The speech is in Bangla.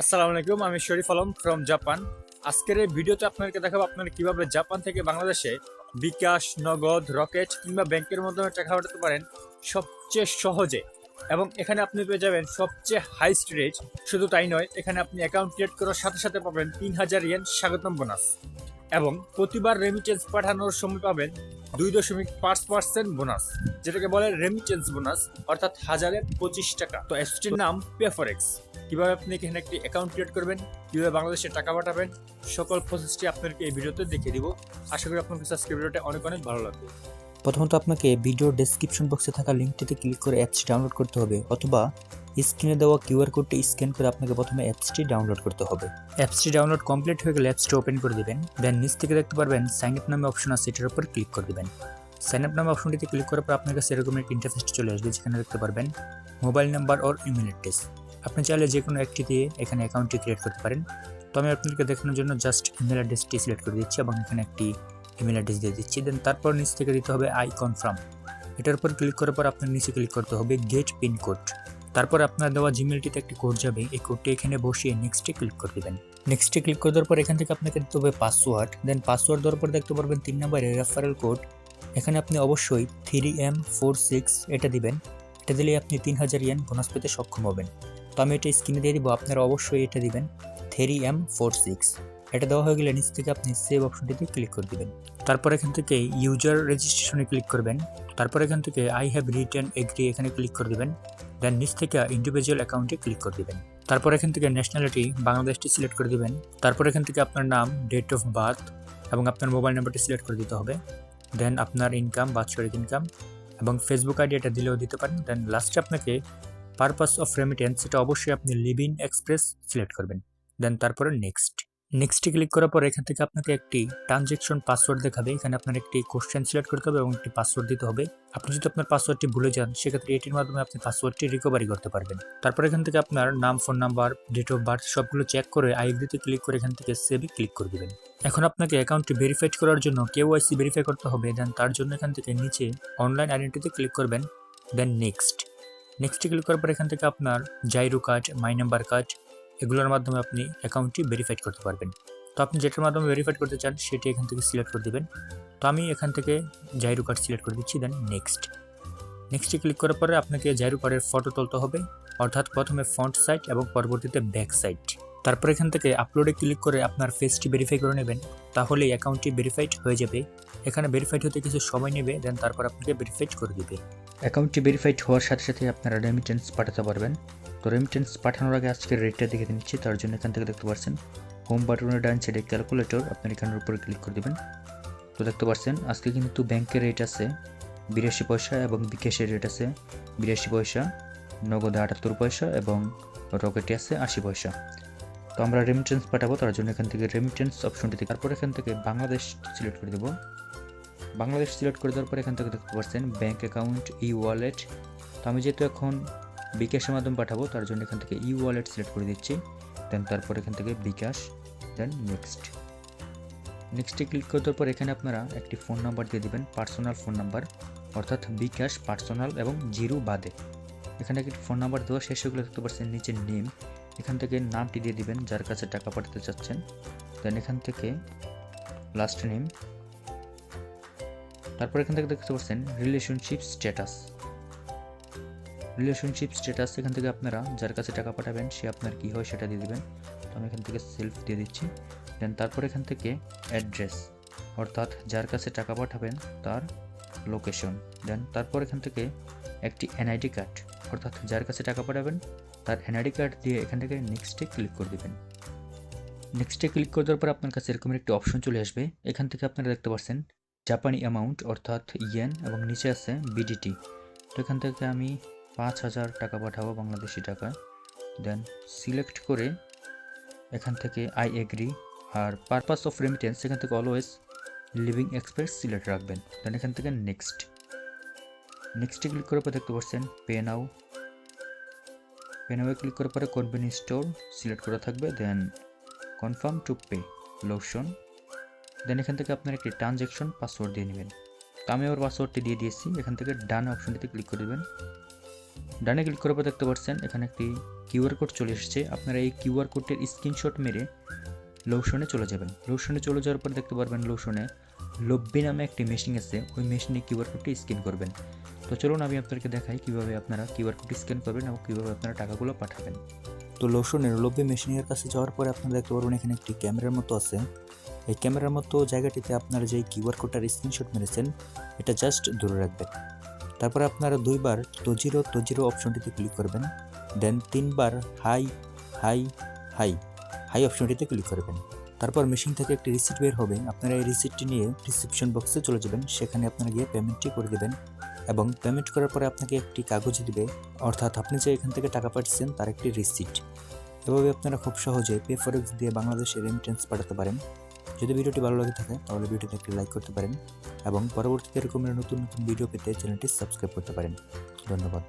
আসসালামু আলাইকুম, আমি শরীফ আলম ফ্রম জাপান আজকের এই ভিডিওতে আপনাদেরকে দেখাবো আপনারা কীভাবে জাপান থেকে বাংলাদেশে বিকাশ, নগদ, রকেট কিংবা ব্যাংকের মাধ্যমে টাকা পাঠাতে পারেন সবচেয়ে সহজে। এবং এখানে আপনি পেয়ে যাবেন সবচেয়ে হাই রেট শুধু তাই নয়, এখানে আপনি অ্যাকাউন্ট ক্রিয়েট করার সাথে সাথে পাবেন তিন হাজার ইয়েন স্বাগতম বোনাস এবং প্রতিবার রেমিটেন্স পাঠানোর সময় পাবেন দুই দশমিক পাঁচ পার্সেন্ট বোনাস যেটাকে বলে রেমিটেন্স বোনাস অর্থাৎ হাজারে পঁচিশ টাকা। তো অ্যাপসটির নাম পেফরেক্স কীভাবে আপনি এখানে একটি অ্যাকাউন্ট ক্রিয়েট করবেন কীভাবে বাংলাদেশে টাকা পাঠাবেন সকল প্রসেসটি আপনাদেরকে এই ভিডিওতে দেখিয়ে দিব। আশা করি আপনার কাছে আজকের ভিডিওটা অনেক অনেক ভালো লাগবে। প্রথমত আপনাকে ভিডিওর ডেসক্রিপশন বক্সে থাকা লিঙ্কটিতে ক্লিক করে অ্যাপসটি ডাউনলোড করতে হবে অথবা স্ক্রিনে দেওয়া কিউআর কোডটি স্ক্যান করে আপনাকে প্রথমে অ্যাপসটি ডাউনলোড করতে হবে। অ্যাপসটি ডাউনলোড কমপ্লিট হয়ে গেলে অ্যাপসটি ওপেন করে দিবেন দেন নিচ থেকে দেখতে পারবেন সাইন আপ নামে অপশন আছে এটার উপর ক্লিক করে দিবেন। সাইন আপ নামে অপশনটিতে ক্লিক করার পর আপনার কাছে এরকম একটি ইন্টারফেসটি চলে আসবে যেখানে দেখতে পারবেন mobile number or email address আপনি চাইলে যে কোনো একটি দিয়ে এখানে অ্যাকাউন্টটি ক্রিয়েট করতে পারেন। তো আমি আপনাদেরকে দেখানোর জন্য জাস্ট ইমেল অ্যাড্রেসটি সিলেক্ট করে দিচ্ছি এবং এখানে একটি ইমেল অ্যাড্রেস দিয়ে দিচ্ছি। দেন তারপর নিচ থেকে দিতে হবে আই কনফার্ম এটার উপর ক্লিক করার পর আপনার নিচে ক্লিক করতে হবে গেট পিন কোড তারপর আপনার দেওয়া জিমেলটিতে একটি কোড যাবে। এই কোডটি এখানে বসিয়ে নেক্সটে ক্লিক করে দেবেন। নেক্সটে ক্লিক করে দেওয়ার পর এখান থেকে আপনাকে দিতে হবে পাসওয়ার্ড দেন পাসওয়ার্ড দেওয়ার পর দেখতে পারবেন তিন নম্বরের রেফারেল কোড এখানে আপনি অবশ্যই থ্রি এম ফোর সিক্স এটা দিবেন। এটা দিলে আপনি তিন হাজার ইয়েন বোনাস পেতে সক্ষম হবেন। আমি এটা স্ক্রিনে দিয়ে দিব, আপনারা অবশ্যই এটা দিবেন। Three M four six. এটা দেওয়া হয়ে গেলে নিচ থেকে আপনি সেভ অপশনটিতে ক্লিক করে দিবেন। তারপর এখান থেকে ইউজার রেজিস্ট্রেশনে ক্লিক করবেন। তারপর এখান থেকে আই হ্যাভ রিটার্ন এগ্রি এখানে ক্লিক করে দেবেন। দেন নিচ থেকে ইন্ডিভিজুয়াল অ্যাকাউন্টে ক্লিক করে দিবেন। তারপর এখান থেকে ন্যাশনালিটি বাংলাদেশটি সিলেক্ট করে দিবেন। তারপর এখান থেকে আপনার নাম, ডেট অফ বার্থ এবং আপনার মোবাইল নাম্বারটি সিলেক্ট করে দিতে হবে। দেন আপনার ইনকাম, বাৎসরিক ইনকাম এবং ফেসবুক আইডি এটা দিলেও দিতে পারেন। দেন লাস্টে আপনাকে পারপাস অফ রেমিটেন্স এটা অবশ্যই আপনি লিভ ইন এক্সপ্রেস সিলেক্ট করবেন। দেন তারপরে নেক্সট নেক্সটে ক্লিক করার পর এখান থেকে আপনাকে একটি ট্রানজেকশন পাসওয়ার্ড দেখাবে। এখানে আপনার একটি কোশ্চেন সিলেক্ট করতে হবে এবং একটি পাসওয়ার্ড দিতে হবে। আপনি যদি আপনার পাসওয়ার্ডটি ভুলে যান, সেক্ষেত্রে এটির মাধ্যমে আপনি পাসওয়ার্ডটি রিকভারি করতে পারবেন। তারপর এখান থেকে আপনার নাম phone number date of birth সবগুলো চেক করে আইডিতে ক্লিক করে এখান থেকে সেভে ক্লিক করে দেবেন। এখন আপনাকে অ্যাকাউন্টটি ভেরিফাইড করার জন্য কেওয়াইসি ভেরিফাই করতে হবে। দেন তার জন্য এখান থেকে নিচে অনলাইন আইডেন্টিতে ক্লিক করবেন। দেন নেক্সট নেক্সটে ক্লিক করার পর এখান থেকে আপনার জাইরো কার্ড মাই নাম্বার কার্ড এগুলোর মাধ্যমে আপনি অ্যাকাউন্টটি ভেরিফাইড করতে পারবেন। তো আপনি যেটার মাধ্যমে ভেরিফাইড করতে চান, সেটি এখান থেকে সিলেক্ট করে দেবেন। তো আমি এখান থেকে জাইরো কার্ড সিলেক্ট করে দিচ্ছি দেন নেক্সট নেক্সটে ক্লিক করার পরে আপনাকে জাইরো কার্ডের ফটো তুলতে হবে, অর্থাৎ প্রথমে ফ্রন্ট সাইড এবং পরবর্তীতে ব্যাক সাইড তারপর এখান থেকে আপলোডে ক্লিক করে আপনার ফেসটি ভেরিফাই করে নেবেন, তাহলেই অ্যাকাউন্টটি ভেরিফাইড হয়ে যাবে। এখানে ভেরিফাইড হতে কিছু সময় নেবে দেন তারপর আপনাকে ভেরিফাইড করে দিবে। অ্যাকাউন্টটি ভেরিফাইড হওয়ার সাথে সাথে আপনারা রেমিটেন্স পাঠাতে পারবেন। তো রেমিটেন্স পাঠানোর আগে আজকের রেটটা দেখে নিচ্ছি, তার জন্য এখান থেকে দেখতে পাচ্ছেন হোম বাটনের ডান সাইডে ক্যালকুলেটর আপনার এখানের উপরে ক্লিক করে দেবেন। তো দেখতে পাচ্ছেন আজকে কিন্তু ব্যাংকের রেট আছে বিরাশি পয়সা এবং বিকাশের রেট আছে বিরাশি পয়সা, নগদে আটাত্তর পয়সা এবং রকেটে আছে আশি পয়সা। তো আমরা রেমিটেন্স পাঠাবো, তার জন্য এখান থেকে রেমিটেন্স অপশনটিতে তারপর এখান থেকে বাংলাদেশ সিলেক্ট করে দেবো। বাংলাদেশ সিলেক্ট করে দেওয়ার পর এখান থেকে দেখতে পাচ্ছেন ব্যাঙ্ক অ্যাকাউন্ট ই ওয়ালেট তো আমি যেহেতু এখন বিকাশের মাধ্যমে পাঠাবো, তার জন্য এখান থেকে ই ওয়ালেট সিলেক্ট করে দিচ্ছি। দেন তারপর এখান থেকে বিকাশ দেন নেক্সট নেক্সটে ক্লিক করে দেওয়ার পর এখানে আপনারা একটি ফোন নাম্বার দিয়ে দিবেন পার্সোনাল ফোন নাম্বার অর্থাৎ বিকাশ পার্সোনাল এবং জিরো বাদে। এখানে একটি ফোন নাম্বার দেওয়া শেষ হয়ে গেলে দেখতে পাচ্ছেন নিচে নেম এখান থেকে নামটি দিয়ে দিবেন, যার কাছে টাকা পাঠাতে চাচ্ছেন। দেন এখান থেকে লাস্ট নেম তারপর এখান থেকে দেখতে পাচ্ছেন রিলেশনশিপ স্ট্যাটাস রিলেশনশিপ স্ট্যাটাস এখান থেকে আপনারা যার কাছে টাকা পাঠাবেন, সে আপনার কী হয় সেটা দিয়ে দিবেন। তো আমি এখান থেকে সেলফ দিয়ে দিচ্ছি। দেন তারপর এখান থেকে অ্যাড্রেস অর্থাৎ যার কাছে টাকা পাঠাবেন তার লোকেশন দেন তারপর এখান থেকে একটি এনআইডি কার্ড অর্থাৎ যার কাছে টাকা পাঠাবেন তার এনআইডি কার্ড দিয়ে এখান থেকে নেক্সটে ক্লিক করে দেবেন। নেক্সটে ক্লিক করে দেওয়ার পর আপনার কাছে এরকমের একটি অপশন চলে আসবে। এখান থেকে আপনারা দেখতে পাচ্ছেন জাপানি অ্যামাউন্ট অর্থাৎ ইয়েন এবং নিচে আছে বিডিটি তো এখান থেকে আমি পাঁচ হাজার টাকা পাঠাবো বাংলাদেশি টাকা। দেন সিলেক্ট করে এখান থেকে আই এগ্রি আর পারপাস অফ রেমিটেন্স এখান থেকে অলওয়েজ লিভিং এক্সপ্রেস সিলেক্ট রাখবেন। দেন এখান থেকে নেক্সট নেক্সটে ক্লিক করার পর দেখতে পাচ্ছেন pay now pay now click করার পরে কনভেনিয়েন্স স্টোর সিলেক্ট করা থাকবে। Then confirm to pay lotion then এখান থেকে আপনার একটি ট্রানজ্যাকশন পাসওয়ার্ড দিয়ে নেবেন। তো আমি আমার পাসওয়ার্ডটি দিয়ে দিয়েছি। এখান থেকে ডান অপশনটিতে ক্লিক করে দেবেন। ডানে ক্লিক করার পর দেখতে পাচ্ছেন, এখানে একটি কিউআর কোড চলে এসেছে। আপনারা এই কিউআর কোডের স্ক্রিনশট মেরে লোশনে চলে যাবেন। লোশনে চলে যাওয়ার পর দেখতে পারবেন লোশনে লব্বি নামে একটি মেশিন আছে। ওই মেশিনে কিউআর কোডটি স্ক্যান করবেন। তো চলুন আমি আপনাদেরকে দেখাই কীভাবে আপনারা কিউআর কোডটি স্ক্যান করবেন এবং কীভাবে আপনারা টাকাগুলো পাঠাবেন। তো লোশনের লব্বি মেশিনের কাছে যাওয়ার পরে আপনারা দেখতে পারবেন, এখানে একটি ক্যামেরার মতো আছে। এই ক্যামেরার মতো জায়গাটিতে আপনারা যে কিউআর কোডটার স্ক্রিনশট মেরেছেন, এটা জাস্ট ধরে রাখবেন। তারপরে আপনারা দুইবার তো জিরো তো জিরো অপশনটিতে ক্লিক করবেন দেন তিনবার হাই হাই হাই হাই অপশনটিতে ক্লিক করবেন। তারপর মেশিন থেকে একটি রিসিট বের হবে, আপনারা এই রিসিটটি নিয়ে রিসিপশন বক্সে চলে যাবেন, সেখানে আপনারা গিয়ে পেমেন্টটি করে দেবেন এবং পেমেন্ট করার পরে আপনাকে একটি কাগজ দিবে, অর্থাৎ আপনি যে এখান থেকে টাকা পাঠিয়েছেন তার একটি রিসিট এভাবে আপনারা খুব সহজে পে ফরেক্স দিয়ে বাংলাদেশে রেমিটেন্স পাঠাতে পারেন। যদি ভিডিওটি ভালো লাগে থাকে, তাহলে ভিডিওতে একটি লাইক করতে পারেন এবং পরবর্তীতে এরকমের নতুন নতুন ভিডিও পেতে চ্যানেলটি সাবস্ক্রাইব করতে পারেন। ধন্যবাদ।